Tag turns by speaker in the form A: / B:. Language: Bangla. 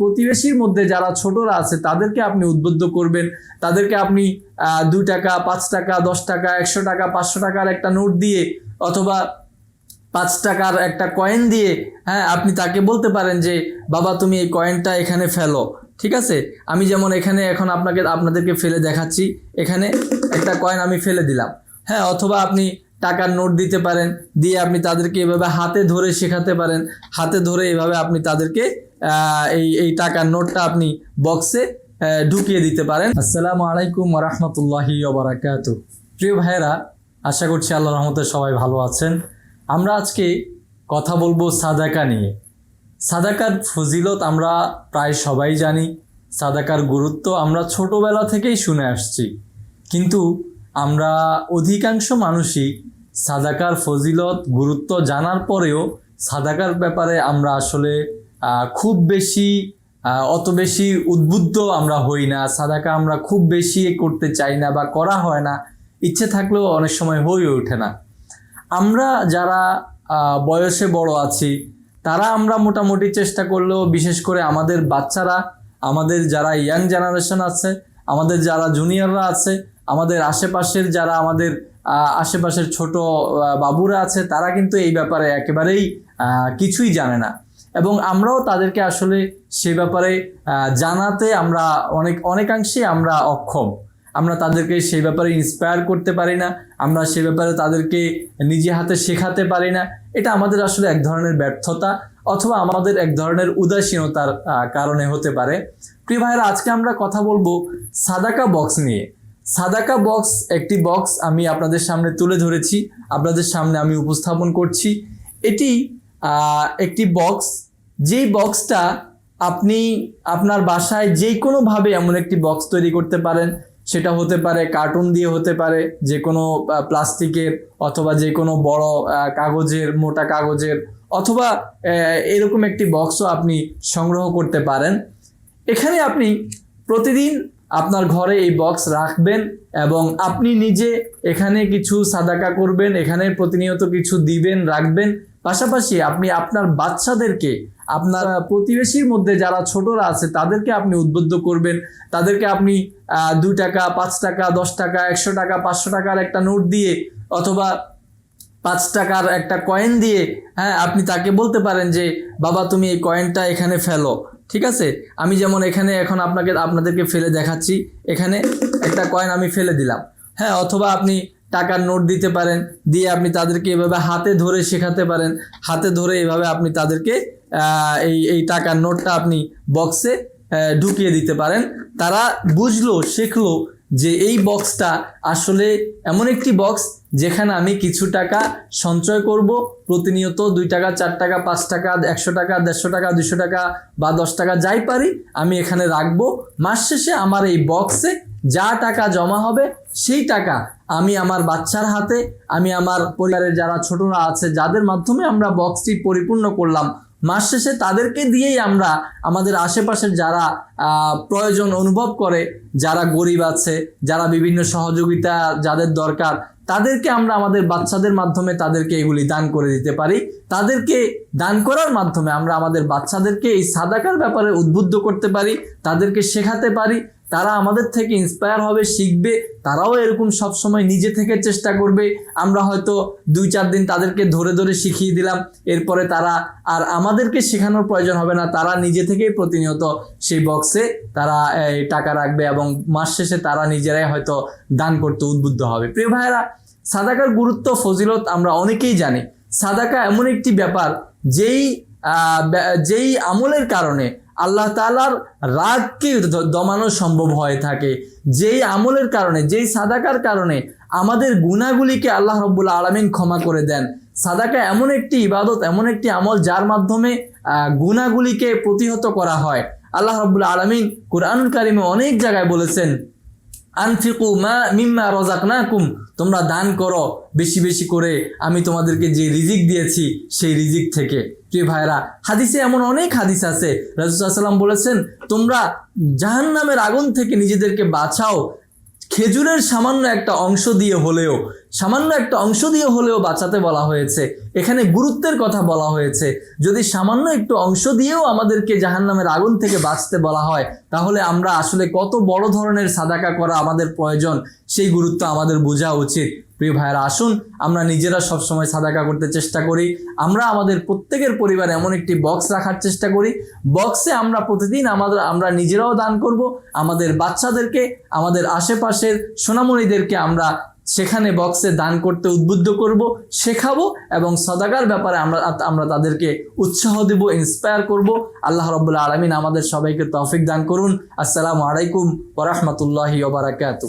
A: প্রতিবেশীর মধ্যে যারা ছোটরা আছে, তাদেরকে আপনি উদ্বুদ্ধ করবেন। তাদেরকে আপনি দুই টাকা, পাঁচ টাকা, দশ টাকা, একশো টাকা, পাঁচশো টাকার একটা নোট দিয়ে অথবা পাঁচ টাকার একটা কয়েন দিয়ে হ্যাঁ আপনি তাকে বলতে পারেন যে, বাবা, তুমি এই কয়েনটা এখানে ফেলো। ঠিক আছে? আমি যেমন এখানে এখন আপনাকে, আপনাদেরকে ফেলে দেখাচ্ছি। এখানে একটা কয়েন আমি ফেলে দিলাম। হ্যাঁ অথবা আপনি টাকার নোট দিতে পারেন, দিয়ে আপনি তাদেরকে এভাবে হাতে ধরে শেখাতে পারেন। হাতে ধরে এভাবে আপনি তাদেরকে এই এই টাকার নোটটা আপনি বক্সে ঢুকিয়ে দিতে পারেন। আসসালামু আলাইকুম রহমতুল্লাহি ওবরাকাতু প্রিয় ভাইয়েরা, আশা করছি আল্লাহ রহমতে সবাই ভালো আছেন। আমরা আজকে কথা বলব সাদাকা নিয়ে। সাদাকার ফজিলত আমরা প্রায় সবাই জানি, সাদাকার গুরুত্ব আমরা ছোটোবেলা থেকেই শুনে আসছি। কিন্তু আমরা অধিকাংশ মানুষই সাদাকার ফজিলত, গুরুত্ব জানার পরেও সাদাকার ব্যাপারে আমরা আসলে খুব বেশি অত বেশি উদ্বুদ্ধ আমরা হই না, সাদাকা আমরা খুব বেশি করতে চাই না বা করা হয় না, ইচ্ছে থাকলেও অনেক সময় হয়ে ওঠে না। আমরা যারা বয়সে বড় আছি, তারা আমরা মোটামুটি চেষ্টা করলেও বিশেষ করে আমাদের বাচ্চারা, আমাদের যারা ইয়াং জেনারেশন আছে, আমাদের যারা জুনিয়ররা আছে, আমাদের আশেপাশের যারা আমাদের আশেপাশের ছোট বাবুরা আছে, তারা কিন্তু এই ব্যাপারে একেবারেই কিছুই জানে না। এবং আমরাও তাদেরকে আসলে সে ব্যাপারে জানাতে আমরা অনেক, অনেকাংশেই আমরা অক্ষম। আমরা তাদেরকে সেই ব্যাপারে ইন্সপায়ার করতে পারি না, আমরা সে ব্যাপারে তাদেরকে নিজে হাতে শেখাতে পারি না। এটা আমাদের আসলে এক ধরনের ব্যর্থতা অথবা আমাদের এক ধরনের উদাসীনতার কারণে হতে পারে। প্রিয় ভাইয়েরা, আজকে আমরা কথা বলব সাদাকা বক্স নিয়ে। সাদাকা বক্স একটি বক্স আমি আপনাদের সামনে তুলে ধরেছি, আপনাদের সামনে আমি উপস্থাপন করছি। এটি একটি বক্স যেই বক্সটা আপনি আপনার বাসায় যে কোনোভাবে এমন একটি বক্স তৈরি করতে পারেন, সেটা হতে পারে কার্টুন দিয়ে হতে পারে যে কোনো প্লাস্টিকের অথবা যে কোনো বড় কাগজের, মোটা কাগজের অথবা এরকম একটি বক্সও আপনি সংগ্রহ করতে পারেন। এখানে আপনি প্রতিদিন আপনার ঘরে এই বক্স রাখবেন এবং আপনি নিজে এখানে কিছু সাদাকা করবেন, এখানে প্রতিনিয়ত কিছু দিবেন, রাখবেন। পাশাপাশি আপনি আপনার বাচ্চাদেরকে আপনার প্রতিবেশীর মধ্যে যারা ছোটরা আছে তাদেরকে আপনি উদ্বুদ্ধ করবেন। তাদেরকে আপনি দুই টাকা পাঁচ টাকা দশ টাকা একশো টাকা পাঁচশো টাকার একটা নোট দিয়ে অথবা পাঁচ টাকার একটা কয়েন দিয়ে হ্যাঁ আপনি তাকে বলতে পারেন যে বাবা তুমি এই কয়েনটা এখানে ফেলো। ঠিক আছে? আমি যেমন এখানে এখন আপনাকে আপনাদেরকে ফেলে দেখাচ্ছি। এখানে একটা কয়েন আমি ফেলে দিলাম। হ্যাঁ অথবা আপনি টাকার নোট দিতে পারেন, দিয়ে আপনি তাদেরকে এভাবে হাতে ধরে শেখাতে পারেন। হাতে ধরে এভাবে আপনি তাদেরকে এই এই টাকার নোটটা আপনি বক্সে ঢুকিয়ে দিতে পারেন। তারা বুঝলো, শেখলো যে এই বক্সটা আসলে এমন একটি বক্স যেখানে আমি কিছু টাকা সঞ্চয় করব, প্রতিনিয়ত দুই টাকা, চার টাকা, পাঁচ টাকা, একশো টাকা, দেড়শো টাকা দুশো টাকা বা দশ টাকা যাই পারি, আমি এখানে রাখব। মাস শেষে আমার এই বক্সে যা টাকা জমা হবে সেই টাকা আমি আমার বাচ্চার হাতে, আমি আমার পরিবারের যারা ছোটরা আছে, যাদের মাধ্যমে আমরা বক্সটি পরিপূর্ণ করলাম মাস শেষে তাদেরকে দিয়েই আমরা আমাদের আশেপাশের যারা প্রয়োজন অনুভব করে, যারা গরিব আছে, যারা বিভিন্ন সহযোগিতা যাদের দরকার, তাদেরকে আমরা আমাদের বাচ্চাদের মাধ্যমে তাদেরকে এগুলি দান করে দিতে পারি। তাদেরকে দান করার মাধ্যমে আমরা আমাদের বাচ্চাদেরকে এই সাদাকার ব্যাপারে উদ্বুদ্ধ করতে পারি, তাদেরকে শেখাতে পারি তারা আমাদের থেকে ইন্সপায়ার হবে, শিখবে, তারাও এরকম সব সময় নিজে থেকে চেষ্টা করবে। আমরা হয়তো দুই চার দিন তাদেরকে ধরে ধরে শিখিয়ে দিলাম, এরপরে তারা আর আমাদেরকে শেখানোর প্রয়োজন হবে না, তারা নিজে থেকেই প্রতিনিয়ত সেই বক্সে তারা টাকা রাখবে এবং মাস শেষে তারা নিজেরাই হয়তো দান করতে উদ্বুদ্ধ হবে। প্রিয় ভাইয়েরা, সাদাকার গুরুত্ব, ফজিলত আমরা অনেকেই জানি। সাদাকা এমন একটি ব্যাপার, যেই যেই আমলের কারণে আল্লাহ তালার রাগকে দমানো সম্ভব হয়ে থাকে, যেই আমলের কারণে, যেই সাদাকার কারণে আমাদের গুণাগুলিকে আল্লাহ রব্বুল আলমিন ক্ষমা করে দেন। সাদাকা এমন একটি ইবাদত, এমন একটি আমল যার মাধ্যমে গুণাগুলিকে প্রতিহত করা হয়। আল্লাহ রব্বুল আলমিন কোরআন কারিমে অনেক জায়গায় বলেছেন আনফিকু মা মিম্মা রজাক না কুম তোমরা দান করো বেশি বেশি করে। আমি তোমাদেরকে যে রিজিক দিয়েছি, সেই রিজিক থেকে। প্রিয় ভাইরা হাদিসে এমন অনেক হাদিস আছে। রাজুসাল্লাম বলেছেন, তোমরা জাহান নামের আগুন থেকে নিজেদেরকে বাঁচাও। খেজুরের সামান্য একটা অংশ দিয়ে হলেও সামান্য একটা অংশ দিয়ে হলেও বাঁচাতে বলা হয়েছে। এখানে গুরুত্বের কথা বলা হয়েছে। যদি সামান্য একটু অংশ দিয়েও আমাদেরকে জাহান্নামের আগুন থেকে বাঁচতে বলা হয়, তাহলে আমরা আসলে কত বড় ধরনের সাদাকা করা আমাদের প্রয়োজন, সেই গুরুত্ব আমাদের বোঝা উচিত। প্রিয় ভাইয়েরা, আসুন, আমরা নিজেরা সবসময় সাদাকা করতে চেষ্টা করি। আমরা আমাদের প্রত্যেকের পরিবারে এমন একটি বক্স রাখার চেষ্টা করি। বক্সে আমরা প্রতিদিন আমাদের, আমরা নিজেরাও দান করব। আমাদের বাচ্চাদেরকে, আমাদের আশেপাশের সোনামণিদেরকে আমরা সেখানে বক্সে দান করতে উদ্বুদ্ধ করব, শেখাবো এবং সদাগার ব্যাপারে আমরা আমরা তাদেরকে উৎসাহ দেব ইন্সপায়ার করব। আল্লাহ রবুল্লা আলমিন আমাদের সবাইকে তফিক দান করুন। আসসালামু আলাইকুম ওরহমতুল্লাহি ওবরাকাতু